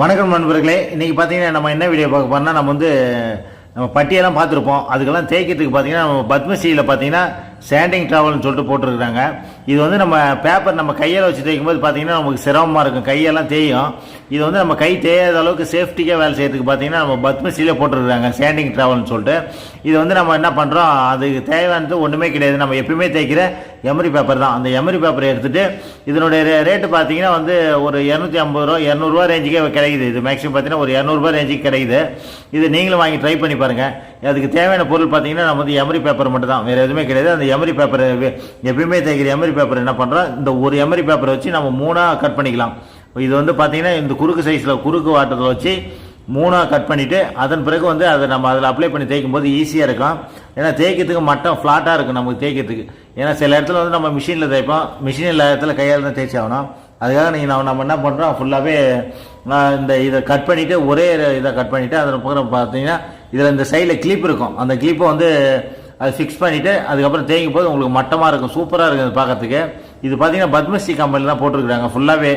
வணக்கம் நண்பர்களே. இன்றைக்கி பார்த்தீங்கன்னா நம்ம என்ன வீடியோ பார்க்க போறோம்னா நம்ம வந்து நம்ம பட்டியெல்லாம் பார்த்துருப்போம். அதுக்கெல்லாம் தேய்க்கிறதுக்கு பார்த்தீங்கன்னா நம்ம பத்மஸ்ரீயில் பார்த்தீங்கன்னா சாண்டிங் ட்ராவல்னு சொல்லிட்டு போட்டிருக்கிறாங்க. இது வந்து நம்ம பேப்பர் நம்ம கையில் வச்சு தேய்க்கும் போது பார்த்தீங்கன்னா நமக்கு சிரமமாக இருக்கும். கையெல்லாம் தேயும். இது வந்து நம்ம கை தேயாத அளவுக்கு சேஃப்டிக்காக வேலை செய்கிறதுக்கு பார்த்தீங்கன்னா நம்ம பத்மஸ்ரீயில் போட்டிருக்கிறாங்க சாண்டிங் ட்ராவல்னு சொல்லிட்டு. இது வந்து நம்ம என்ன பண்ணுறோம் அதுக்கு தேவையானது ஒன்றுமே கிடையாது. நம்ம எப்பயுமே தேய்க்கிற எமரி பேப்பர் தான். அந்த எமரி பேப்பரை எடுத்துகிட்டு இதனுடைய ரே- ரேட்டு பார்த்தீங்கன்னா வந்து ஒரு இரநூத்தி ஐம்பது ரூபா இரநூறுவா ரேஞ்சுக்கே கிடைக்குது. இது மேக்ஸிமம் பார்த்தீங்கன்னா ஒரு இரநூறுபா ரேஞ்சுக்கு கிடைக்குது. இது நீங்களும் வாங்கி ட்ரை பண்ணி பாருங்கள் அதுக்கு தேவையான பொருள் பார்த்தீங்கன்னா நம்ம வந்து எமரி பேப்பர் மட்டும் தான் வேறு எதுவுமே கிடையாது. அந்த எமரி பேப்பர் எப்பயுமே தேய்க்கிற எமரி பேப்பர் என்ன பண்ணுறோம் இந்த ஒரு எமரி பேப்பரை வச்சு நம்ம மூணாக கட் பண்ணிக்கலாம். இது வந்து பார்த்தீங்கன்னா இந்த குறுக்கு சைஸில் குறுக்கு வாட்டத்தில் வச்சு மூணாக கட் பண்ணிவிட்டு அதன் பிறகு வந்து அதை நம்ம அதில் அப்ளை பண்ணி தேய்க்கும் போது ஈஸியாக இருக்கும் ஏன்னா தேய்க்கிறதுக்கு மட்டம் ஃப்ளாட்டாக இருக்கும் நமக்கு தேய்க்கிறதுக்கு. ஏன்னா சில இடத்துல வந்து நம்ம மிஷினில் தேய்ப்போம். மிஷின் இல்லாத இடத்துல கையால் தான் தேய்ச்சி ஆகணும் அதுக்காக நீங்கள் நம்ம நம்ம என்ன பண்ணுறோம் ஃபுல்லாகவே இந்த இதை கட் பண்ணிவிட்டு ஒரே இதை கட் பண்ணிவிட்டு அதில் பக்கம் பார்த்தீங்கன்னா இதில் இந்த சைடில் கிளிப் இருக்கும். அந்த கிளிப்பை வந்து அதை ஃபிக்ஸ் பண்ணிவிட்டு அதுக்கப்புறம் தேய்க்கும் போது உங்களுக்கு மட்டமாக இருக்கும் சூப்பராக இருக்குது பார்க்கறதுக்கு. இது பார்த்தீங்கன்னா பத்மஸ்ரீ கம்பெனியில் தான் போட்டிருக்கிறாங்க ஃபுல்லாகவே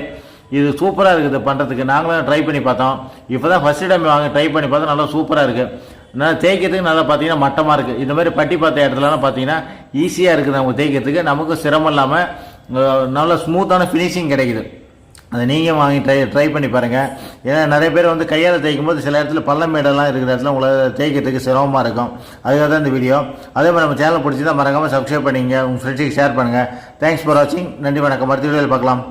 இது சூப்பராக இருக்குது பண்ணுறதுக்கு நாங்களும் ட்ரை பண்ணி பார்த்தோம். இப்போ தான் ஃபஸ்ட்டு டைம் வாங்க ட்ரை பண்ணி பார்த்தோம் நல்லா சூப்பராக இருக்குது நல்லா தேய்க்கிறதுக்கு நல்லா பார்த்தீங்கன்னா மட்டமாக இருக்குது இந்த மாதிரி பட்டி பார்த்த இடத்துலலாம் பார்த்தீங்கன்னா ஈஸியாக இருக்குது நமக்கு தேய்க்கிறதுக்கு. நமக்கும் சிரமம் இல்லாமல் நல்ல ஸ்மூத்தான ஃபினிஷிங் கிடைக்குது. அதை நீங்கள் வாங்கி ட்ரை ட்ரை பண்ணி பாருங்கள் ஏன்னா நிறைய பேர் வந்து கையால் தேய்க்கும் போது சில இடத்துல பள்ளம் மேடெல்லாம் இருக்கிற இடத்துல உங்களை தேய்க்கிறதுக்கு சிரமமாக இருக்கும். அதுக்காக தான் இந்த வீடியோ அதே மாதிரி நம்ம சேனல் தான் மறக்காமல் சப்ஸ்கிரைப் பண்ணிங்க. உங்கள் ஃப்ரெண்ட்ஸுக்கு ஷேர் பண்ணுங்கள் தேங்க்ஸ் ஃபார் வாட்சிங் நன்றி வணக்கம். அடுத்த வீடியோவில் பார்க்கலாம்.